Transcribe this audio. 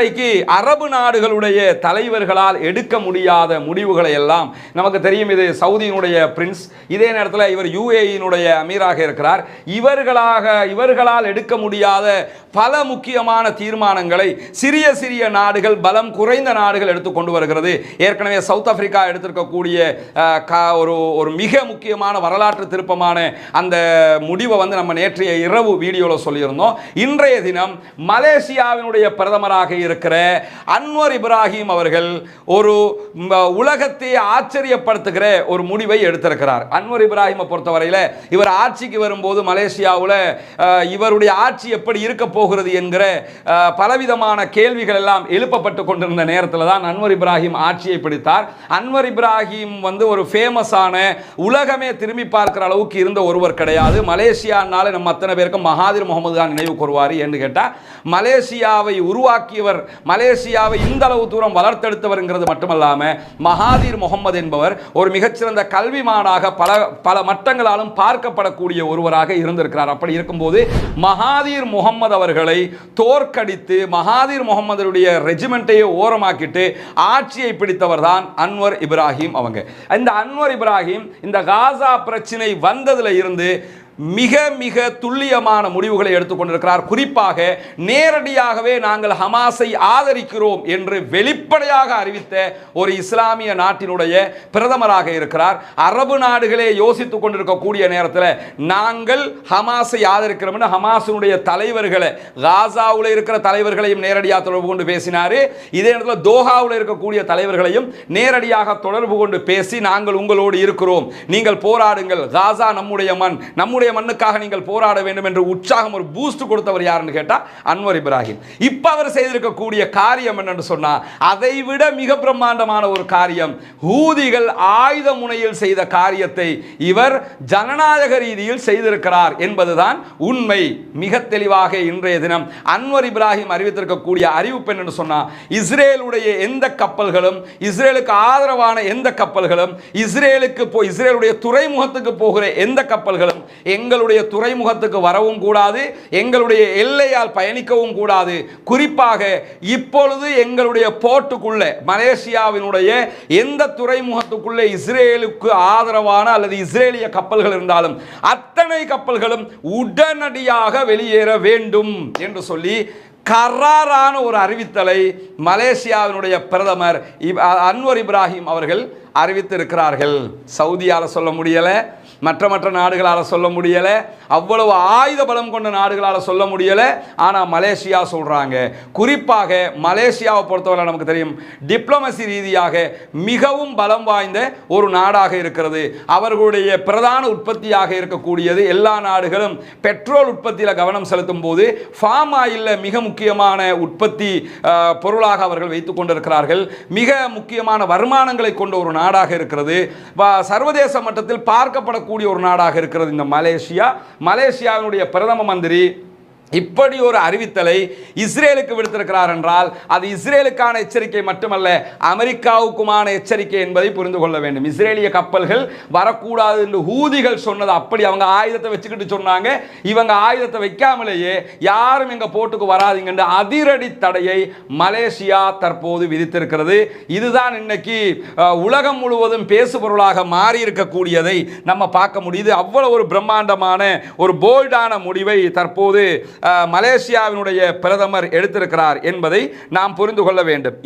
இன்றைக்கு அரபு நாடுகளுடைய தலைவர்களால் எடுக்க முடியாத முடிவுகளை எல்லாம் நமக்கு தெரியும். இது சவுதியினுடைய பிரின்ஸ் இதே நேரத்தில் இவர் யுஏயினுடைய அமீராக இருக்கிறார். இவர்களாக இவர்களால் எடுக்க முடியாத பல முக்கியமான தீர்மானங்களை சிறிய சிறிய நாடுகள் பலம் குறைந்த நாடுகள் எடுத்து கொண்டு வருகிறது. ஏற்கனவே சவுத் ஆப்பிரிக்கா எடுத்திருக்கக்கூடிய ஒரு ஒரு மிக முக்கியமான வரலாற்று திருப்பமான அந்த முடிவை வந்து நம்ம நேற்றைய இரவு வீடியோவில் சொல்லியிருந்தோம். இன்றைய தினம் மலேசியாவினுடைய பிரதமராக இருக்கிற அன்வர் இப்ராஹிம் அவர்கள் ஒரு உலகத்தை ஆச்சரியப்படுத்துகிற ஒரு முடிவை எடுத்திருக்கிறார். அன்வர் இப்ராஹிமை பொறுத்தவரையில் இவர் ஆட்சிக்கு வரும்போது மலேசியாவில் இவருடைய ஆட்சி எப்படி இருக்க போகிறது என்கிற பலவிதமான கேள்விகள் எல்லாம் எழுப்பப்பட்டு கொண்டிருந்த நேரத்தில் தான் அன்வர் இப்ராஹிம் ஆட்சியை பிடித்தார். அன்வர் இப்ராஹிம் வந்து ஒரு ஃபேமஸான உலகமே திரும்பி பார்க்கிற அளவுக்கு இருந்த ஒருவர் கிடையாது. மலேசியானால நம்ம அத்தனை பேருக்கும் மகாதிர் முகமது தான் நினைவு கூறுவார் என்று கேட்டால் மலேசியாவை உருவாக்கியவர் மலேசியாவை இந்த அளவு தூரம் வளர்த்தெடுத்தவர்ங்கிறது மட்டுமல்லாமல் மகாதீர் முகமது என்பவர் ஒரு மிகச்சிறந்த கல்விமானாக பல பல மட்டங்களாலும் பார்க்கப்படக்கூடிய ஒருவராக இருந்திருக்கிறார். அப்படி இருக்கும்போது மகாதீர் முகமது அவர்களை தோற்கடித்து மகாதீர் முகமதுடைய ரெஜிமெண்ட்டையே ஓரமாக்கிட்டு ஆட்சியை பிடித்தவர் தான் அன்வர் இப்ராஹிம் அவங்க. இந்த அன்வர் இப்ராஹிம் இந்த காசா பிரச்சனை வந்ததுல இருந்து மிக மிக துல்லியமான முடிவுகளை எடுத்துக்கொண்டிருக்கிறார். குறிப்பாக நேரடியாகவே நாங்கள் ஹமாஸை ஆதரிக்கிறோம் என்று வெளிப்படையாக அறிவித்த ஒரு இஸ்லாமிய நாட்டினுடைய பிரதமராக இருக்கிறார். அரபு நாடுகளே யோசித்துக் கொண்டிருக்கக்கூடிய நேரத்தில் நாங்கள் ஹமாஸை ஆதரிக்கிறோம் ஹமாஸினுடைய தலைவர்களை காசாவில் இருக்கிற தலைவர்களையும் நேரடியாக தொடர்பு கொண்டு பேசினார். இதே நேரத்தில் தோஹாவில் இருக்கக்கூடிய தலைவர்களையும் நேரடியாக தொடர்பு கொண்டு பேசி நாங்கள் உங்களோடு இருக்கிறோம். நீங்கள் போராடுங்கள். காசா நம்முடைய மண் நம்முடைய மண்ணுக்காக நீங்கள் போராட வேண்டும் என்று உற்சாகம் ஒரு பூஸ்ட் கொடுத்தவர் யாருன்னு கேட்டால் அன்வர் இப்ராஹிம். இப்போ அவர் செய்திருக்கக்கூடிய காரியம் என்னன்னு சொன்னால் அதை விட மிக பிரம்மாண்டமான ஒரு காரியம் ஹூதிகள் ஆயுத முனையில் செய்த காரியத்தை இவர் ஜனநாயக ரீதியில் செய்திருக்கிறார் என்பதுதான் உண்மை. மிக தெளிவாக இன்றைய தினம் அன்வர் இப்ராஹிம் அறிவித்திருக்கக்கூடிய அறிவிப்பு என்னன்னு சொன்னால் இஸ்ரேலுடைய எந்த கப்பல்களும் இஸ்ரேலுக்கு ஆதரவான எந்த கப்பல்களும் இஸ்ரேலுக்கு போ இஸ்ரேலுடைய துறைமுகத்துக்கு போகிற எந்த கப்பல்களும் எங்களுடைய துறைமுகத்துக்கு வரவும் கூடாது எங்களுடைய எல்லையால் பயணிக்கவும் கூடாது. குறிப்பாக இப்பொழுது எங்களுடைய போர்ட்டுக்குள்ளே மலேசியாவினுடைய எந்த துறைமுகத்துக்குள்ளே இஸ்ரேலுக்கு ஆதரவான அல்லது இஸ்ரேலிய கப்பல்கள் இருந்தாலும் அத்தனை கப்பல்களும் உடனடியாக வெளியேற வேண்டும் என்று சொல்லி கராரான ஒரு அறிவித்தலை மலேசியாவினுடைய பிரதமர் இப்- அன்வர் இப்ராஹிம் அவர்கள் அறிவித்திருக்கிறார்கள். சவுதியால் சொல்ல முடியலை. மற்ற மற்ற நாடுகளால் சொல்ல முடியலை. அவ்வளவு ஆயுத பலம் கொண்ட நாடுகளால் சொல்ல முடியலை. ஆனால் மலேசியா சொல்கிறாங்க குறிப்பாக மலேசியாவை பொறுத்தவரை நமக்கு தெரியும் டிப்ளமசி ரீதியாக மிகவும் பலம் வாய்ந்த ஒரு நாடாக இருக்கிறது. அவர்களுடைய பிரதான உற்பத்தியாக இருக்கக்கூடியது எல்லா நாடுகளும் பெட்ரோல் உற்பத்தியில் கவனம் செலுத்தும் போது ஃபார்ம் ஆயிலில் மிக முக்கியமான உற்பத்தி பொருளாக அவர்கள் வைத்து கொண்டிருக்கிறார்கள். மிக முக்கியமான வருமானங்களை கொண்ட ஒரு நாடாக இருக்கிறது. வ- சர்வதேச மட்டத்தில் பார்க்கப்படக்கூடிய ஒரு நாடாக இருக்கிறது இந்த மலேசியா. மலேசியாவினுடைய பிரதம மந்திரி இப்படி ஒரு அறிவித்தலை இஸ்ரேலுக்கு விடுத்திருக்கிறார் என்றால் அது இஸ்ரேலுக்கான எச்சரிக்கை மட்டுமல்ல அமெரிக்காவுக்குமான எச்சரிக்கை என்பதை புரிந்து கொள்ள வேண்டும். இஸ்ரேலிய கப்பல்கள் வரக்கூடாது என்று ஹூதிகள் சொன்னது அப்படி அவங்க ஆயுதத்தை வச்சுக்கிட்டு சொன்னாங்க. இவங்க ஆயுதத்தை வைக்காமலேயே யாரும் எங்கள் போட்டுக்கு வராதீங்க என்று அதிரடி தடையை மலேசியா தற்போது விதித்திருக்கிறது. இதுதான் இன்னைக்கு உலகம் முழுவதும் பேசுபொருளாக மாறி இருக்கக்கூடியதை நம்ம பார்க்க முடியுது. அவ்வளோ ஒரு பிரம்மாண்டமான ஒரு போல்டான முடிவை தற்போது மலேசியாவினுடைய பிரதமர் எடுத்திருக்கிறார் என்பதை நாம் புரிந்து கொள்ள வேண்டும்.